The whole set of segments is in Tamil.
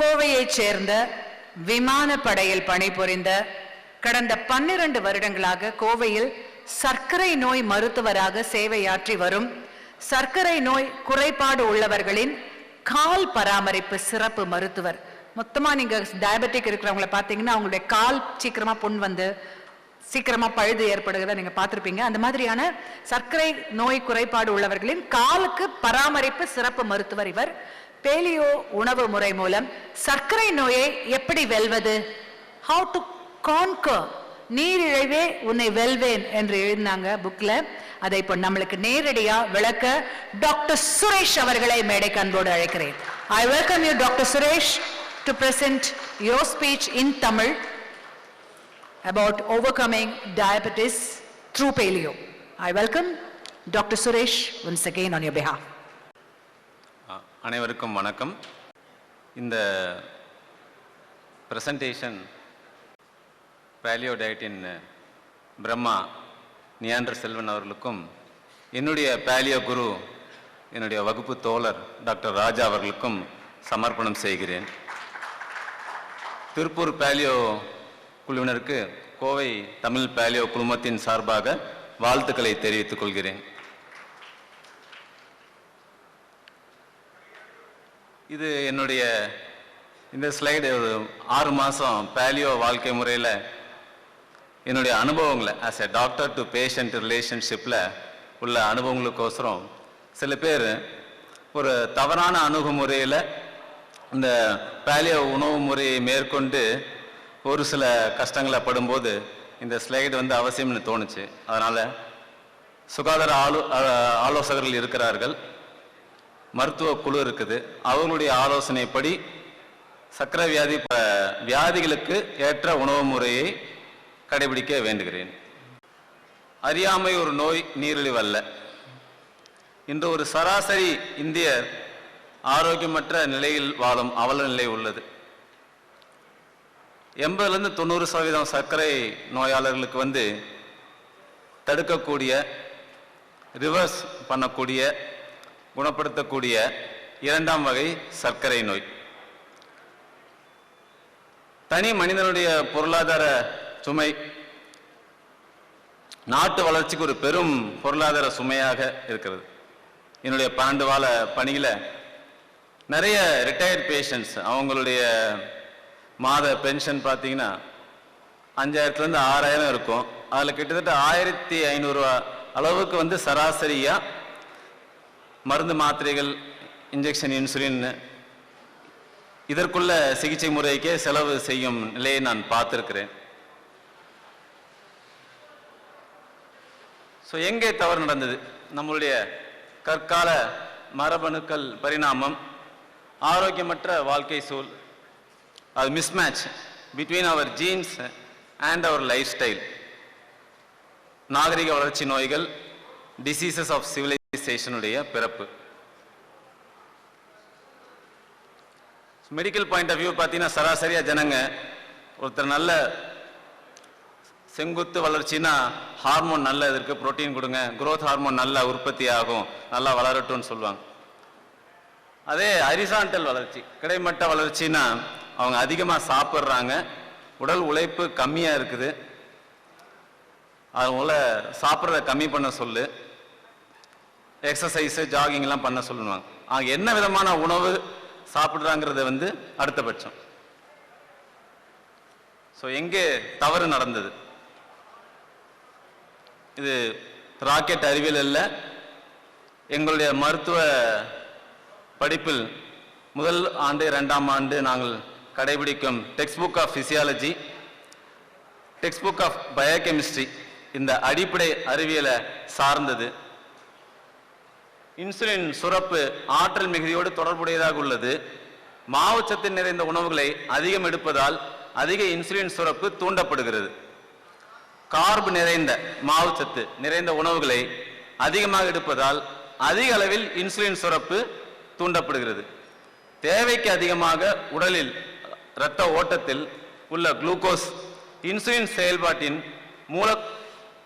கோவையைச் சேர்ந்த விமானப்படையில் பணிபுரிந்த கடந்த பன்னிரண்டு வருடங்களாக கோவையில் சர்க்கரை நோய் மருத்துவராக சேவையாற்றி வரும் சர்க்கரை நோய் குறைபாடு உள்ளவர்களின் கால் பராமரிப்பு சிறப்பு மருத்துவர். மொத்தமா நீங்க டயபெட்டிக் இருக்கிறவங்கள பார்த்தீங்கன்னா அவங்களுடைய கால் சீக்கிரமா புண் வந்து சீக்கிரமா பழுது ஏற்படுகிறத நீங்க பார்த்திருப்பீங்க. அந்த மாதிரியான சர்க்கரை நோய் குறைபாடு உள்ளவர்களின் காலுக்கு பராமரிப்பு சிறப்பு மருத்துவர் இவர். பேலியோ உணவு முறை மூலம் சர்க்கரை நோயை எப்படி வெல்வது ஹவு டு கான்கர் நீரிழைவே உன்னை வெல்வேன் என்று எழுதினாங்க புக்ல அதை இப்போ நம்மளுக்கு நேரடியா விளக்க டாக்டர் சுரேஷ் அவர்களை மேடைக்கு அன்போடு அழைக்கிறேன் I welcome you doctor Suresh to present your speech in Tamil about overcoming diabetes through paleo. I welcome Dr. Suresh once again on your behalf. அனைவருக்கும் வணக்கம். இந்த ப்ரெசன்டேஷன் பேலியோ டயட்டின் பிரம்மா நியாண்டர் செல்வன் அவர்களுக்கும் என்னுடைய பேலியோ குரு என்னுடைய வகுப்பு தோழர் டாக்டர் ராஜா அவர்களுக்கும் சமர்ப்பணம் செய்கிறேன். திருப்பூர் பேலியோ குழுவினருக்கு கோவை தமிழ் பேலியோ குழுமத்தின் சார்பாக வாழ்த்துக்களை தெரிவித்துக் கொள்கிறேன். இது என்னுடைய இந்த ஸ்லைடு ஒரு ஆறு மாதம் பேலியோ வாழ்க்கை முறையில் என்னுடைய அனுபவங்களை as a doctor to patient ரிலேஷன்ஷிப்பில் உள்ள அனுபவங்களுக்கோசரம் சில பேர் ஒரு தவறான அணுகுமுறையில் இந்த பேலியோ உணவு முறையை மேற்கொண்டு ஒரு சில கஷ்டங்களை படும்போது இந்த ஸ்லைடு வந்து அவசியம்னு தோணுச்சு. அதனால் சுகாதார ஆலோ ஆலோசகர்கள் இருக்கிறார்கள். மருத்துவ குழு இருக்குது. அவர்களுடைய ஆலோசனைப்படி சர்க்கரை வியாதி வியாதிகளுக்கு ஏற்ற உணவு முறையை கடைபிடிக்க வேண்டுகிறேன். அறியாமை ஒரு நோய் நீரிழிவு அல்ல. இன்று ஒரு சராசரி இந்தியர் ஆரோக்கியமற்ற நிலையில் வாழும் அவல நிலை உள்ளது. எண்பதுலேருந்து தொண்ணூறு சதவீதம் சர்க்கரை நோயாளர்களுக்கு வந்து தடுக்கக்கூடிய ரிவர்ஸ் பண்ணக்கூடிய குணப்படுத்தக்கூடிய இரண்டாம் வகை சர்க்கரை நோய். தனி மனிதனுடைய பொருளாதார சுமை நாட்டு வளர்ச்சிக்கு ஒரு பெரும் பொருளாதார சுமையாக இருக்கிறது. என்னுடைய பன்னெண்டு வாழ பணியில் நிறைய ரிட்டையர்ட் பேஷண்ட்ஸ் அவங்களுடைய மாத பென்ஷன் பார்த்தீங்கன்னா அஞ்சாயிரத்துலேருந்து ஆறாயிரம் இருக்கும். அதில் கிட்டத்தட்ட ஆயிரத்தி ஐநூறுரூவா அளவுக்கு வந்து சராசரியாக மருந்து மாத்திரைகள் இன்ஜெக்ஷன் இன்சுலின் இதற்குள்ள சிகிச்சை முறைக்கே செலவு செய்யும் நிலையை நான் பார்த்திருக்கிறேன். ஸோ எங்கே தவறு நடந்தது? நம்மளுடைய கற்கால மரபணுக்கள் பரிணாமம் ஆரோக்கியமற்ற வாழ்க்கை சூழ் அது mismatch between our genes and our lifestyle நாகரிக வளர்ச்சி நோய்கள் டிசீசஸ் ஆஃப் சிவிலைசேஷனுடைய பிறப்பு. மெடிக்கல் பாயிண்ட் ஆஃப் வியூ பார்த்தீங்கன்னா சராசரியாக ஜனங்க ஒருத்தர் நல்ல செங்குத்து வளர்ச்சினா ஹார்மோன் நல்ல இருக்கு புரோட்டீன் கொடுங்க. growth ஹார்மோன் நல்லா உற்பத்தி ஆகும். நல்லா வளரட்டும்னு சொல்லுவாங்க. அதே ஹரிசாண்டல் வளர்ச்சி கிடைமட்ட வளர்ச்சினா அவங்க அதிகமாக சாப்பிட்றாங்க. உடல் உழைப்பு கம்மியாக இருக்குது. அவங்கள சாப்பிட்றத கம்மி பண்ண சொல்லு. எக்ஸசைஸு ஜாகிங்லாம் பண்ண சொல்லுவாங்க. அவங்க என்ன விதமான உணவு சாப்பிட்றாங்கிறது வந்து அடுத்தபட்சம் ஸோ எங்கே தவறு நடந்தது? இது ராக்கெட் அறிவியல் அல்ல எங்களுடைய மருத்துவ படிப்பில் முதல் ஆண்டு இரண்டாம் ஆண்டு நாங்கள் கடைபிடிக்கும் textbook of physiology textbook of biochemistry இந்த அடிப்படை அறிவியலை சார்ந்தது. இன்சுலின் சுரப்பு ஆற்றல் மிகுதியோடு தொடர்புடையதாக உள்ளது. மாவுச்சத்து நிறைந்த உணவுகளை அதிகம் எடுப்பதால் அதிக இன்சுலின் சுரப்பு தூண்டப்படுகிறது. கார்பு நிறைந்த மாவுச்சத்து நிறைந்த உணவுகளை அதிகமாக எடுப்பதால் அதிக அளவில் இன்சுலின் சுரப்பு தூண்டப்படுகிறது. தேவைக்கு அதிகமாக உடலில் இரத்த ஓட்டத்தில் உள்ள குளுக்கோஸ் இன்சுலின் செயல்பாட்டின் மூல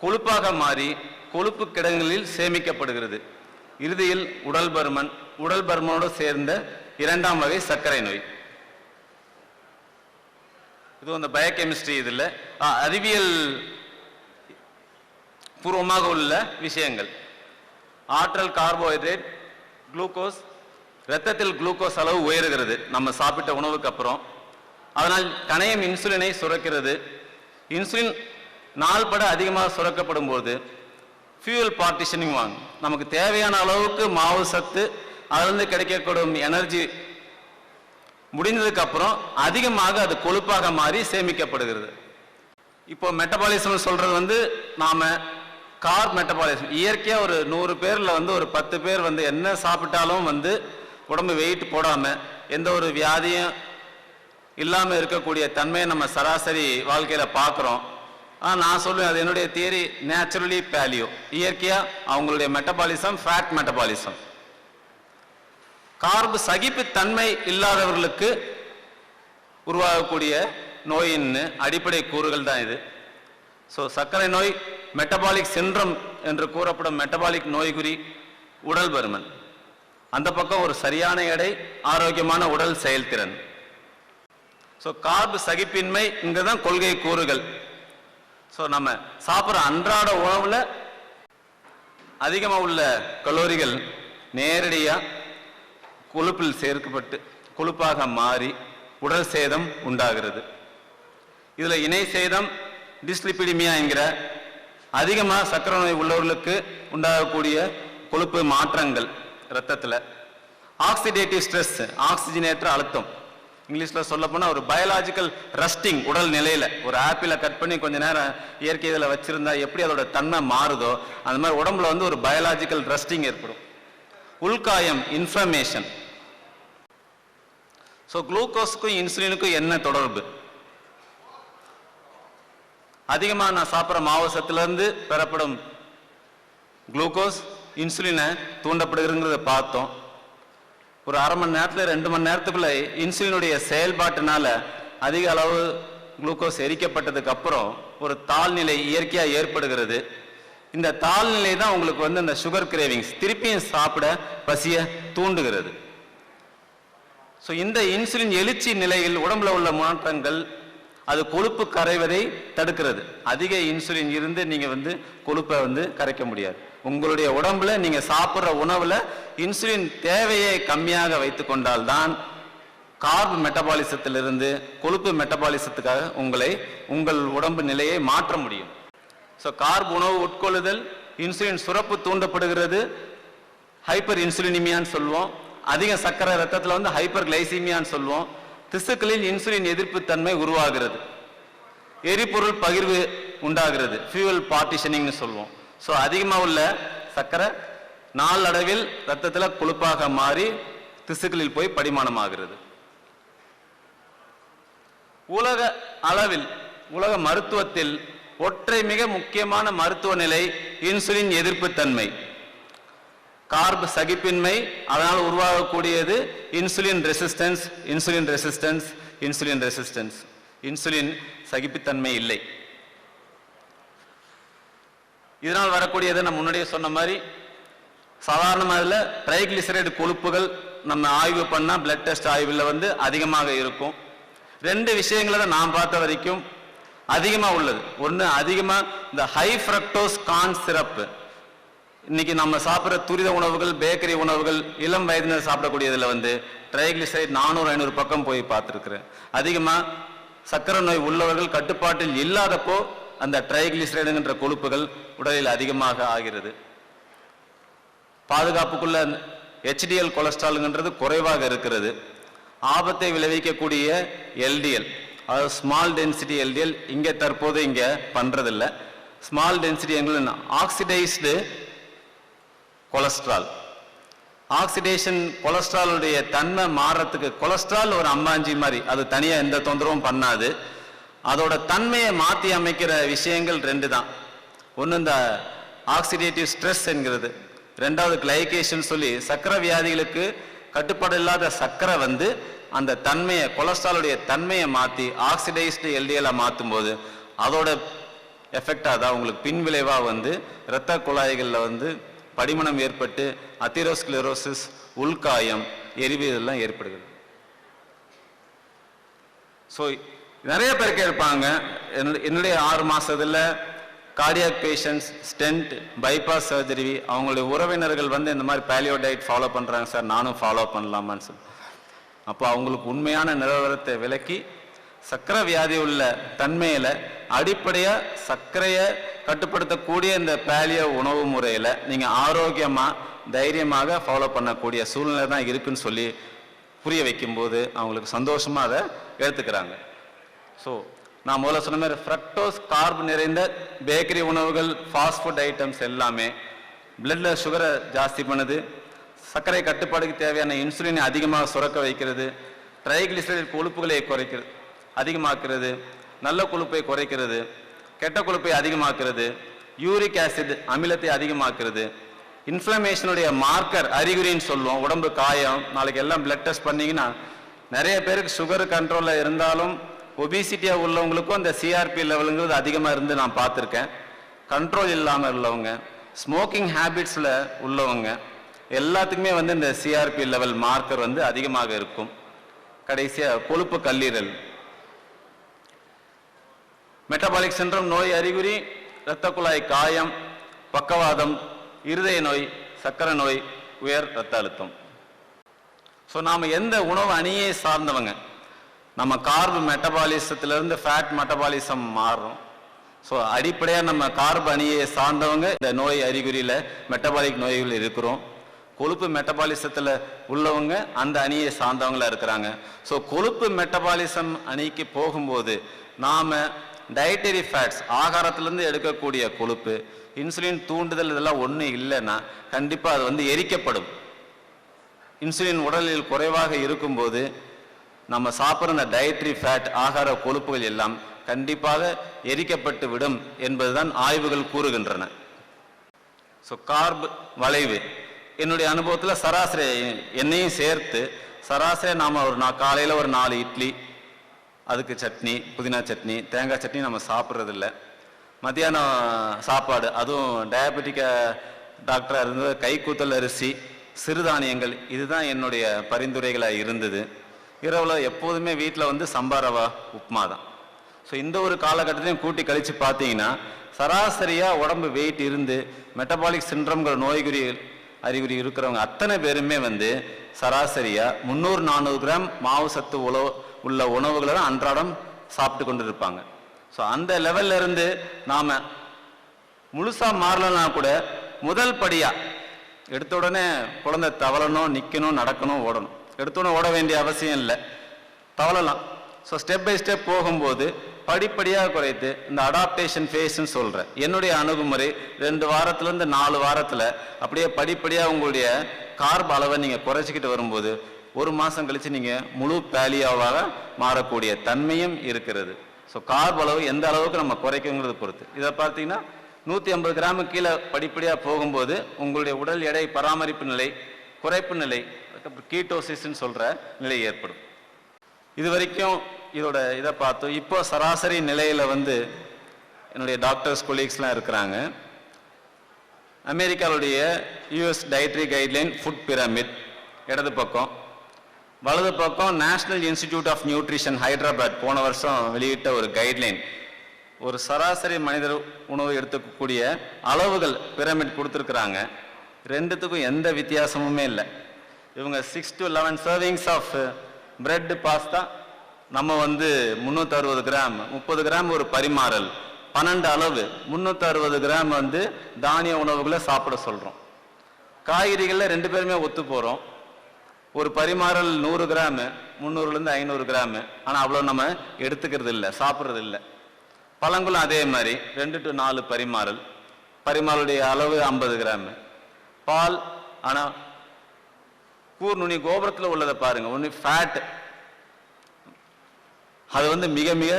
கொழுப்பாக மாறி கொழுப்பு கிடங்குகளில் சேமிக்கப்படுகிறது. இறுதியில் உடல் பருமன் உடல் பருமனோடு சேர்ந்த இரண்டாம் வகை சர்க்கரை நோய். இது அந்த பயோகெமிஸ்ட்ரி இதில். அறிவியல் பூர்வமாக உள்ள விஷயங்கள். ஆற்றல் கார்போஹைட்ரேட் குளுக்கோஸ் இரத்தத்தில் குளுக்கோஸ் அளவு உயருகிறது. நம்ம சாப்பிட்ட உணவுக்கு அப்புறம். அதனால் கணையம் இன்சுலினை சுரக்கிறது. இன்சுலின் நாள்பட அதிகமாக சுரக்கப்படும் போது ஃபியூல் பார்ட்டிஷனிங் வாங்க நமக்கு தேவையான அளவுக்கு மாவு சத்து அதுலேருந்து கிடைக்கக்கூடும் எனர்ஜி முடிந்ததுக்கு அப்புறம் அதிகமாக அது கொழுப்பாக மாறி சேமிக்கப்படுகிறது. இப்போ மெட்டபாலிசம் சொல்கிறது வந்து நாம் கார் மெட்டபாலிசம் இயற்கையாக ஒரு நூறு பேரில் வந்து ஒரு பத்து பேர் வந்து என்ன சாப்பிட்டாலும் வந்து உடம்பு வெயிட் போடாமல் எந்த ஒரு வியாதியும் இல்லாமல் இருக்கக்கூடிய தன்மையை நம்ம சராசரி வாழ்க்கையில் பார்க்குறோம். ஆனா நான் சொல்லுவேன் அது என்னுடைய தியரி நேச்சுரலி பேலியோ இயற்கையா அவங்களுடைய மெட்டபாலிசம் ஃபேட் மெட்டபாலிசம் கார்பு சகிப்பு தன்மை இல்லாதவர்களுக்கு உருவாகக்கூடிய நோயின் அடிப்படை கூறுகள் தான் இது. ஸோ சர்க்கரை நோய் மெட்டபாலிக் சின்ரம் என்று கூறப்படும் மெட்டபாலிக் நோய்குறி உடல் பருமன். அந்த பக்கம் ஒரு சரியான எடை ஆரோக்கியமான உடல் செயல்திறன். ஸோ கார்பு சகிப்பின்மை இங்கே தான் கொள்கை கூறுகள். ஸோ நம்ம சாப்பிட்ற அன்றாட உணவுல அதிகமாக உள்ள கலோரிகள் நேரடியாக கொழுப்பில் சேர்க்கப்பட்டு கொழுப்பாக மாறி உடல் சேதம் உண்டாகிறது. இதுல இணை சேதம் டிஸ்லிபிடிமியா என்கிற அதிகமாக சர்க்கரை நோய் உள்ளவர்களுக்கு உண்டாகக்கூடிய கொழுப்பு மாற்றங்கள் இரத்தத்தில். ஆக்சிடேட்டிவ் ஸ்ட்ரெஸ் ஆக்சிஜனேற்ற அழுத்தம். இங்கிலீஷில் சொல்லப்போனால் ஒரு பயாலாஜிக்கல் ரஸ்டிங் உடல் நிலையில. ஒரு ஆப்பிளை கட் பண்ணி கொஞ்ச நேரம் இயற்கை இதில் வச்சிருந்தா எப்படி அதோட தன்மை மாறுதோ அந்த மாதிரி உடம்புல வந்து ஒரு பயாலாஜிக்கல் ரஸ்டிங் ஏற்படும். உள்காயம் இன்ஃப்ளமேஷன் ஸோ குளுக்கோஸுக்கும் இன்சுலினுக்கும் என்ன தொடர்பு? அதிகமாக நான் சாப்பிட்ற மாவசத்துலேருந்து பெறப்படும் குளுக்கோஸ் இன்சுலினை தூண்டப்படுகிறத பார்த்தோம். ஒரு அரை மணி நேரத்தில் ரெண்டு மணி நேரத்துக்குள்ள இன்சுலினுடைய செயல்பாட்டினால அதிக அளவு குளுக்கோஸ் எரிக்கப்பட்டதுக்கு அப்புறம் ஒரு தாழ்நிலை இயற்கையாக ஏற்படுகிறது. இந்த தாழ்நிலை தான் உங்களுக்கு வந்து இந்த சுகர் கிரேவிங்ஸ் திருப்பியும் சாப்பிட பசிய தூண்டுகிறது. ஸோ இந்த இன்சுலின் எழுச்சி நிலையில் உடம்புல உள்ள மாற்றங்கள் அது கொழுப்பு கரைவதை தடுக்கிறது. அதிக இன்சுலின் இருந்து நீங்கள் வந்து கொழுப்பை வந்து கரைக்க முடியாது. உங்களுடைய உடம்புல நீங்க சாப்பிட்ற உணவுல இன்சுலின் தேவையை கம்மியாக வைத்து கொண்டால்தான் கார்பு மெட்டபாலிசத்திலிருந்து கொழுப்பு மெட்டபாலிசத்துக்காக உங்களை உங்கள் உடம்பு நிலையை மாற்ற முடியும். ஸோ கார்பு உணவு உட்கொள்ளுதல் இன்சுலின் சுரப்பு தூண்டப்படுகிறது. ஹைப்பர் இன்சுலினிமியான்னு சொல்லுவோம். அதிக சர்க்கரை ரத்தத்தில் வந்து ஹைப்பர் கிளைசிமியான்னு சொல்லுவோம். திசுக்களில் இன்சுலின் எதிர்ப்பு தன்மை உருவாகிறது. எரிபொருள் பகிர்வு உண்டாகிறது. ஃபியூவல் பார்ட்டிஷனிங்னு சொல்லுவோம். ஸோ அதிகமாக உள்ள சர்க்கரை நாளடைவில் ரத்தத்தில் கொழுப்பாக மாறி திசுக்களில் போய் படிமானமாகிறது. உலக அளவில் உலக மருத்துவத்தில் ஒற்றை மிக முக்கியமான மருத்துவ நிலை இன்சுலின் எதிர்ப்பு தன்மை. கார்பு சகிப்பின்மை அதனால் உருவாகக்கூடியது insulin resistance insulin resistance insulin resistance. Insulin சகிப்புத்தன்மை இல்லை. இதனால் வரக்கூடியது நம்ம முன்னாடியே சொன்ன மாதிரி சாதாரணமாக இதில் ட்ரைக்ளிசரைடு கொழுப்புகள் நம்ம ஆய்வு பண்ணால் பிளட் டெஸ்ட் ஆய்வில் வந்து அதிகமாக இருக்கும். ரெண்டு விஷயங்களை தான் நான் பார்த்த வரைக்கும் அதிகமாக உள்ளது. ஒன்று அதிகமாக இந்த ஹை ஃப்ரக்டோஸ் கான் சிரப்பு இன்னைக்கு நம்ம சாப்பிட்ற துரித உணவுகள் பேக்கரி உணவுகள் இளம் வயதினர் சாப்பிடக்கூடியதில் வந்து ட்ரைக்ளிசரைட் நானூறு ஐநூறு பக்கம் போய் பார்த்துருக்குறேன். அதிகமாக சர்க்கரை நோய் உள்ளவர்கள் கட்டுப்பாட்டில் இல்லாதப்போ அந்த ட்ரைகிளிசரைடுங்கிற கொழுப்புகள் உடலில் அதிகமாக ஆகிறது. பாதுகாப்புக்குள்ள ஹெச்டிஎல் கொலஸ்ட்ராலுங்கிறது குறைவாக இருக்கிறது. ஆபத்தை விளைவிக்கக்கூடிய எல்டிஎல் அதாவது ஸ்மால் டென்சிட்டி எல்டிஎல் இங்கே தற்போது இங்கே பண்ணுறதில்ல ஸ்மால் டென்சிட்டி எங்களுக்கு ஆக்சிடைஸ்டு கொலஸ்ட்ரால். ஆக்சிடேஷன் கொலஸ்ட்ராலுடைய தன்மை மாறுறதுக்கு கொலஸ்ட்ரால் ஒரு அம்மாஞ்சி மாதிரி அது தனியாக எந்த தொந்தரவும் பண்ணாது. அதோட தன்மையை மாற்றி அமைக்கிற விஷயங்கள் ரெண்டு தான் ஒன்று இந்த ஆக்சிடேட்டிவ் ஸ்ட்ரெஸ் என்கிறது. ரெண்டாவது கிளைகேஷன் சொல்லி சக்கரை வியாதிகளுக்கு கட்டுப்பாடு இல்லாத சர்க்கரை வந்து அந்த தன்மையை கொலஸ்ட்ராலுடைய தன்மையை மாற்றி ஆக்சிடைஸ்டு எல்டிஎலாக மாற்றும் போது அதோட எஃபெக்டாக தான் உங்களுக்கு பின் விளைவாக வந்து இரத்த குழாய்களில் வந்து படிமணம் ஏற்பட்டு அத்திரோஸ்கிளரோசிஸ் உள்காயம் எரிவு இதெல்லாம் ஏற்படுகிறது. ஸோ நிறைய பேர் கேட்பாங்க என்னுடைய- என்னுடைய ஆறு மாதத்தில் cardiac patients stent bypass surgery அவங்களுடைய உறவினர்கள் வந்து இந்த மாதிரி பேலியோ டயட் ஃபாலோ பண்ணுறாங்க சார் நானும் ஃபாலோ பண்ணலாமான்னு சொல்லி. அப்போ அவங்களுக்கு உண்மையான நிலவரத்தை விளக்கி சக்கரை வியாதி உள்ள தன்மையில் அடிப்படையாக சர்க்கரையை கட்டுப்படுத்தக்கூடிய இந்த பேலியோ உணவு முறையில் நீங்கள் ஆரோக்கியமாக தைரியமாக ஃபாலோ பண்ணக்கூடிய சூழ்நிலை தான் இருக்குன்னு சொல்லி புரிய வைக்கும்போது அவங்களுக்கு சந்தோஷமாக அதை எடுத்துக்கிறாங்க. ஸோ நான் முதல்ல சொன்ன மாதிரி ஃப்ரக்டோஸ் கார்ப் நிறைந்த பேக்கரி உணவுகள் ஃபாஸ்ட் ஃபுட் ஐட்டம்ஸ் எல்லாமே பிளட்ல சுகரை ஜாஸ்தி பண்ணுது. சர்க்கரை கட்டுப்பாடுக்கு தேவையான இன்சுலினை அதிகமாக சுரக்க வைக்கிறது. ட்ரைகிளிசரைட் கொழுப்புகளை குறைக்கிறது அதிகமாக்குறது. நல்ல கொழுப்பை குறைக்கிறது. கெட்ட கொழுப்பை அதிகமாக்குறது. யூரிக் ஆசிட் அமிலத்தை அதிகமாக்குறது. இன்ஃப்ளமேஷனுடைய மார்க்கர் அறிகுறின்னு சொல்லுவோம். உடம்பு காயம் நாளைக்கு எல்லாம் பிளட் டெஸ்ட் பண்ணிங்கன்னா நிறைய பேருக்கு சுகர் கண்ட்ரோலில் இருந்தாலும் ஒபிசிட்டியாக உள்ளவங்களுக்கும் அந்த சிஆர்பி லெவலுங்கிறது அதிகமாக இருந்து நான் பார்த்துருக்கேன். கண்ட்ரோல் இல்லாமல் உள்ளவங்க ஸ்மோக்கிங் ஹேபிட்ஸில் உள்ளவங்க எல்லாத்துக்குமே வந்து இந்த சிஆர்பி லெவல் மார்க்கர் வந்து அதிகமாக இருக்கும். கடைசியாக கொழுப்பு கல்லீரல். மெட்டபாலிக் சென்றம் நோய் அறிகுறி இரத்த குழாய் காயம் பக்கவாதம் இருதய நோய் சக்கரை நோய் உயர் இரத்த அழுத்தம். ஸோ நாம் எந்த உணவு அணியை சார்ந்தவங்க நம்ம கார்பு மெட்டபாலிசத்திலிருந்து ஃபேட் மெட்டபாலிசம் மாறும். ஸோ அடிப்படையாக நம்ம கார்பு அணியை சார்ந்தவங்க இந்த நோய் அறிகுறியில் மெட்டபாலிக் நோய்கள் இருக்கிறோம். கொழுப்பு மெட்டபாலிசத்தில் உள்ளவங்க அந்த அணியை சார்ந்தவங்களாக இருக்கிறாங்க. ஸோ கொழுப்பு மெட்டபாலிசம் அணிக்கு போகும்போது நாம் டயட்டரி ஃபேட்ஸ் ஆகாரத்திலேருந்து எடுக்கக்கூடிய கொழுப்பு இன்சுலின் தூண்டுதல் இதெல்லாம் ஒன்றும் இல்லைன்னா கண்டிப்பாக அது வந்து எரிக்கப்படும். இன்சுலின் உடலில் குறைவாக இருக்கும்போது நம்ம சாப்பிட்ற அந்த டயட்ரி ஃபேட் ஆகார கொழுப்புகள் எல்லாம் கண்டிப்பாக எரிக்கப்பட்டு விடும் என்பதுதான் ஆய்வுகள் கூறுகின்றன. ஸோ கார்ப் வளைவு. என்னுடைய அனுபவத்தில் சராசரி என்னையும் சேர்த்து சராசரி நாம் ஒரு நா காலையில் ஒரு நாலு இட்லி அதுக்கு சட்னி புதினா சட்னி தேங்காய் சட்னி நம்ம சாப்பிட்றதில்ல. மத்தியானம் சாப்பாடு அதுவும் டயபெட்டிக்க டாக்டராக இருந்தது கைக்கூத்தல் அரிசி சிறுதானியங்கள் இதுதான் என்னுடைய பரிந்துரைகளாக இருந்தது. இரவில் எப்போதுமே வீட்டில் வந்து சம்பாரவா உப்புமா தான் ஸோ இந்த ஒரு காலகட்டத்தையும் கூட்டி கழித்து பார்த்தீங்கன்னா சராசரியாக உடம்பு வெயிட் இருந்து மெட்டபாலிக் சிண்ட்ரம்ங்கிற நோய்குறி அறிகுறி இருக்கிறவங்க அத்தனை பேருமே வந்து சராசரியாக முந்நூறு நானூறு கிராம் மாவு சத்து உணவு உள்ள உணவுகளை தான் அன்றாடம் சாப்பிட்டு கொண்டு இருப்பாங்க ஸோ அந்த லெவல்ல இருந்து நாம் முழுசாக மாறலன்னா கூட முதல் படியாக எடுத்த உடனே குழந்தை தவளணும் நிற்கணும் நடக்கணும் ஓடணும். எடுத்தோன்னு ஓட வேண்டிய அவசியம் இல்லை. தவளலாம் ஸோ ஸ்டெப் பை ஸ்டெப் போகும்போது படிப்படியாக குறைத்து இந்த அடாப்டேஷன் ஃபேஸ்ன்னு சொல்கிறேன் என்னுடைய அணுகுமுறை ரெண்டு வாரத்துலேருந்து நாலு வாரத்தில் அப்படியே படிப்படியாக உங்களுடைய கார்பு அளவை நீங்கள் குறைச்சிக்கிட்டு வரும்போது ஒரு மாதம் கழித்து நீங்கள் முழு பேலியாவாக மாறக்கூடிய தன்மையும் இருக்கிறது. ஸோ கார்பு அளவு எந்த அளவுக்கு நம்ம குறைக்குங்கிறது பொறுத்து. இதை பார்த்தீங்கன்னா நூற்றி ஐம்பது கிராமு கீழே படிப்படியாக போகும்போது உங்களுடைய உடல் எடை பராமரிப்பு நிலை குறைப்பு நிலை அதுக்கப்புறம் கீட்டோசிஸ்ன்னு சொல்கிற நிலை ஏற்படும். இது வரைக்கும் இதோட இதை பார்த்தோம் இப்போ சராசரி நிலையில் வந்து என்னுடைய டாக்டர்ஸ் கொலீக்ஸ்லாம் இருக்கிறாங்க. அமெரிக்காவுடைய US dietary guideline food pyramid இடது பக்கம். வலது பக்கம் National Institute of Nutrition Hyderabad போன வருஷம் வெளியிட்ட ஒரு கைட்லைன் ஒரு சராசரி மனிதர் உணவு எடுத்துக்கக்கூடிய அளவுகள் பிரமிட் கொடுத்துருக்குறாங்க. ரெண்டுத்துக்கும் எந்த வித்தியாசமுமே இல்லை. இவங்க six to eleven servings of bread pasta நம்ம வந்து முந்நூற்றி அறுபது கிராம் முப்பது கிராம் ஒரு பரிமாறல். பன்னெண்டு அளவு. முந்நூற்றி அறுபது கிராம் வந்து தானிய உணவுகளை சாப்பிட சொல்கிறோம் காய்கறிகளில் ரெண்டு பேருமே ஒத்து போகிறோம் ஒரு பரிமாறல் நூறு கிராமு முந்நூறுலேருந்து ஐநூறு கிராமு ஆனால் அவ்வளோ நம்ம எடுத்துக்கிறது இல்லை சாப்பிட்றது இல்லை. பழங்களும் அதே மாதிரி ரெண்டு டு நாலு பரிமாறல். பரிமாறலுடைய அளவு ஐம்பது கிராமு பால் ஆனால் கூர் நுனி கோபுரத்தில் உள்ளதை பாருங்க. ஒன்று ஃபேட் அது வந்து மிக மிக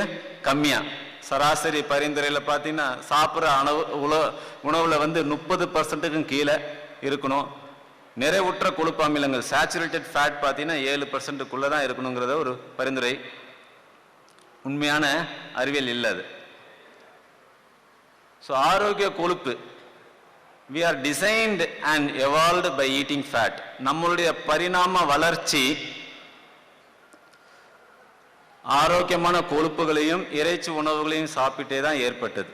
கம்மியா. சராசரி பரிந்துரையில் பார்த்தீங்கன்னா சாப்பிட்ற உணவு உண உணவுல வந்து முப்பது பர்சன்ட்டுக்கும் கீழே இருக்கணும். நிறைவுற்ற கொழுப்பு அமிலங்கள் சேச்சுரேட்டட் ஃபேட் பார்த்தீங்கன்னா ஏழு பர்சன்ட்டுக்குள்ளே தான் இருக்கணுங்கிறத ஒரு பரிந்துரை. உண்மையான அறிவியல் இல்லை அது. ஸோ ஆரோக்கிய கொழுப்பு. We are designed and evolved by eating fat நம்மளுடைய பரிணாம வளர்ச்சி ஆரோக்கியமான கொழுப்புகளையும் இறைச்சி உணவுகளையும் சாப்பிட்டே தான் ஏற்பட்டது.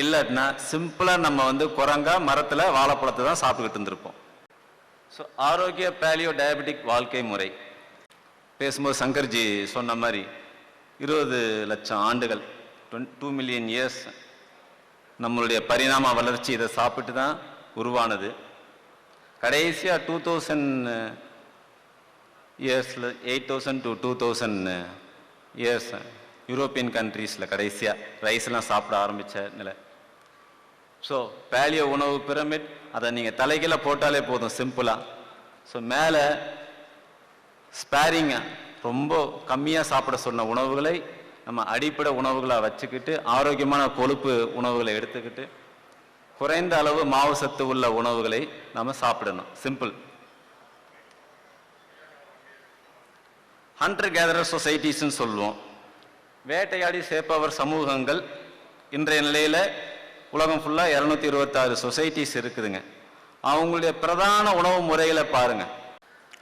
இல்லைன்னா சிம்பிளாக நம்ம வந்து குரங்கா மரத்தில் வாழைப்பழத்தை தான் சாப்பிட்டுக்கிட்டு இருந்திருப்போம். ஸோ ஆரோக்கிய பேலியோ டயபெட்டிக் வாழ்க்கை முறை. பேசும்போது சங்கர்ஜி சொன்ன மாதிரி இருபது லட்சம் ஆண்டுகள் டூ மில்லியன் இயர்ஸ் நம்மளுடைய பரிணாம வளர்ச்சி இதை சாப்பிட்டு தான் உருவானது. கடைசியாக டூ தௌசண்ட் இயர்ஸில் eight thousand to two thousand years European கண்ட்ரீஸில் கடைசியாக ரைஸ்லாம் சாப்பிட ஆரம்பித்த நிலை. ஸோ பேலியோ உணவு பிரமிட் அதை நீங்கள் தலைகீழ போட்டாலே போதும் சிம்பிளாக ஸோ மேலே ஸ்பேரிங்காக ரொம்ப கம்மியாக சாப்பிட சொன்ன உணவுகளை நம்ம அடிப்படை உணவுகளாக வச்சுக்கிட்டு ஆரோக்கியமான கொழுப்பு உணவுகளை எடுத்துக்கிட்டு குறைந்த அளவு மாவு சத்து உள்ள உணவுகளை நம்ம சாப்பிடணும். சிம்பிள் ஹண்டர் கேதரர் சொசைட்டிஸ்ன்னு சொல்லுவோம். வேட்டையாடி சேர்ப்பவர் சமூகங்கள் இன்றைய நிலையில் உலகம் ஃபுல்லாக இரநூத்தி இருபத்தாறு சொசைட்டிஸ் இருக்குதுங்க. அவங்களுடைய பிரதான உணவு முறைகளை பாருங்க.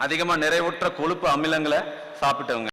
அதிகமாக நிறைவுற்ற கொழுப்பு அமிலங்களை சாப்பிட்டவங்க.